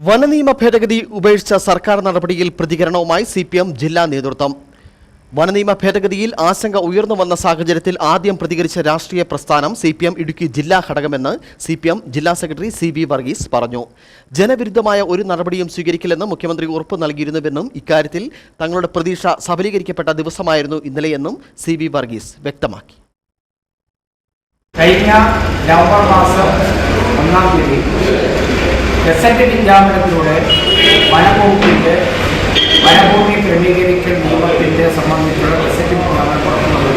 വനനിയമ ഭേദഗതി ഉപേക്ഷിച്ച സർക്കാർ നടപടിയിൽ പ്രതികരണവുമായി സി പി എം ജില്ലാ നേതൃത്വം. വനനിയമ ഭേദഗതിയിൽ ആശങ്ക ഉയർന്നു വന്ന സാഹചര്യത്തിൽ ആദ്യം പ്രതികരിച്ച രാഷ്ട്രീയ പ്രസ്ഥാനം സി പി എം ഇടുക്കി ജില്ലാ ഘടകമെന്ന് സി പി എം ജില്ലാ സെക്രട്ടറി സി വി വർഗീസ് പറഞ്ഞു. ജനവിരുദ്ധമായ ഒരു നടപടിയും സ്വീകരിക്കില്ലെന്ന് മുഖ്യമന്ത്രി ഉറപ്പ് നൽകിയിരുന്നുവെന്നും ഇക്കാര്യത്തിൽ തങ്ങളുടെ പ്രതീക്ഷ സഫലീകരിക്കപ്പെട്ട ദിവസമായിരുന്നു ഇന്നലെയെന്നും സി വി വർഗീസ് വ്യക്തമാക്കി. കഴിഞ്ഞ നവംബർ മാസം ഒന്നാം തീയതി ഗസറ്റ് വിജ്ഞാപനത്തിലൂടെ വനഭൂമിയുടെ വനഭൂമി ക്രമീകരിക്കൽ നിയമത്തിന്റെ സംബന്ധിച്ചുള്ള ഗസറ്റ് വിജ്ഞാപനം പുറത്തു വന്നു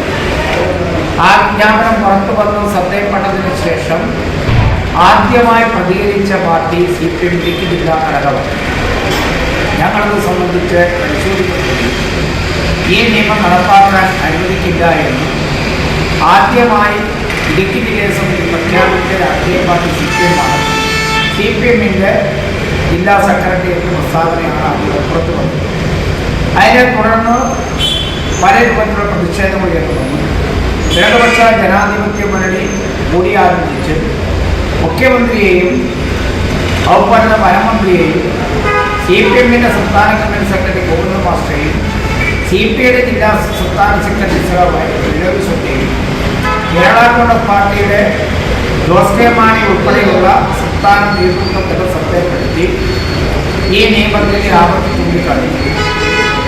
ആ വിജ്ഞാപനം പുറത്തു വന്ന് ശ്രദ്ധയപ്പെട്ടതിന് ശേഷം ആദ്യമായി പ്രതികരിച്ച പാർട്ടി സി പി എം ഡിക്ക് ജില്ലാ ഘടകമാണ്. ഞങ്ങളത് സംബന്ധിച്ച് പരിശോധിക്കുന്നത് ഈ നിയമം നടപ്പാക്കാൻ അനുവദിക്കില്ല എന്നും ആദ്യമായി ഇടുക്കി ജില്ലയെ സംബന്ധിച്ച് പ്രഖ്യാപിച്ച രാഷ്ട്രീയ പാർട്ടി പി എമ്മിന്റെ ജില്ലാ സെക്രട്ടേറിയറ്റ് പ്രസ്താവനയാണ് ആദ്യം പുറത്തു വന്നത്. അതിനെ തുടർന്ന് പല രൂപത്തിലുള്ള പ്രതിഷേധങ്ങൾ ഉയർന്നു. ഇടതുപക്ഷ ജനാധിപത്യ മുന്നണി കൂടിയാലോചിച്ച് മുഖ്യമന്ത്രിയെയും അതുപോലെ വനമന്ത്രിയെയും സി പി എമ്മിന്റെ സംസ്ഥാന കമ്മിറ്റി സെക്രട്ടറി ഗോവിന്ദ മാസ്റ്ററെയും സി പി ഐയുടെ ജില്ലാ സംസ്ഥാന സെക്രട്ടറി സഹാവായ വിനോദ് സ്വത്തെയും കേരള കോൺഗ്രസ് പാർട്ടിയുടെ ജോസ് കെ മാണി ഉൾപ്പെടെയുള്ള സംസ്ഥാന നേതൃത്വത്തെ ശ്രദ്ധപ്പെടുത്തി ഈ നിയമത്തിൽ ആവർത്തി ചൂണ്ടിക്കാണിച്ചു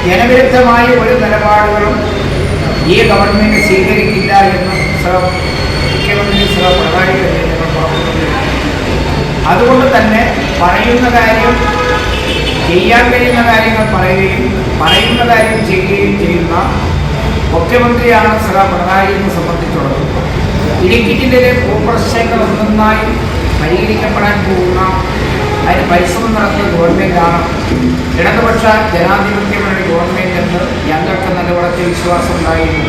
ജനവിരുദ്ധമായ ഒരു നിലപാടുകളും ഈ ഗവൺമെന്റ് സ്വീകരിക്കില്ല എന്നും മുഖ്യമന്ത്രി സർ പിണറായി അതുകൊണ്ട് തന്നെ പറയുന്ന കാര്യം ചെയ്യാൻ കഴിയുന്ന കാര്യങ്ങൾ പറയുകയും പറയുന്ന കാര്യം ചെയ്യുകയും ചെയ്യുന്ന മുഖ്യമന്ത്രിയാണ് സഹ എന്ന് സംബന്ധിച്ചുള്ളത്. ഇടുക്കി ജില്ലയിലെ ഭൂപ്രശ്നങ്ങൾ ഒന്നൊന്നായി പരിഹരിക്കപ്പെടാൻ പോകുന്ന അതിന് പരിശ്രമം നടത്തുന്ന ഗവൺമെന്റാണ് ഇടതുപക്ഷ ജനാധിപത്യമായ ഗവൺമെന്റ് എന്ന് ഞങ്ങൾക്ക് നിലവിളത്തിൽ വിശ്വാസം ഉണ്ടായിരുന്നു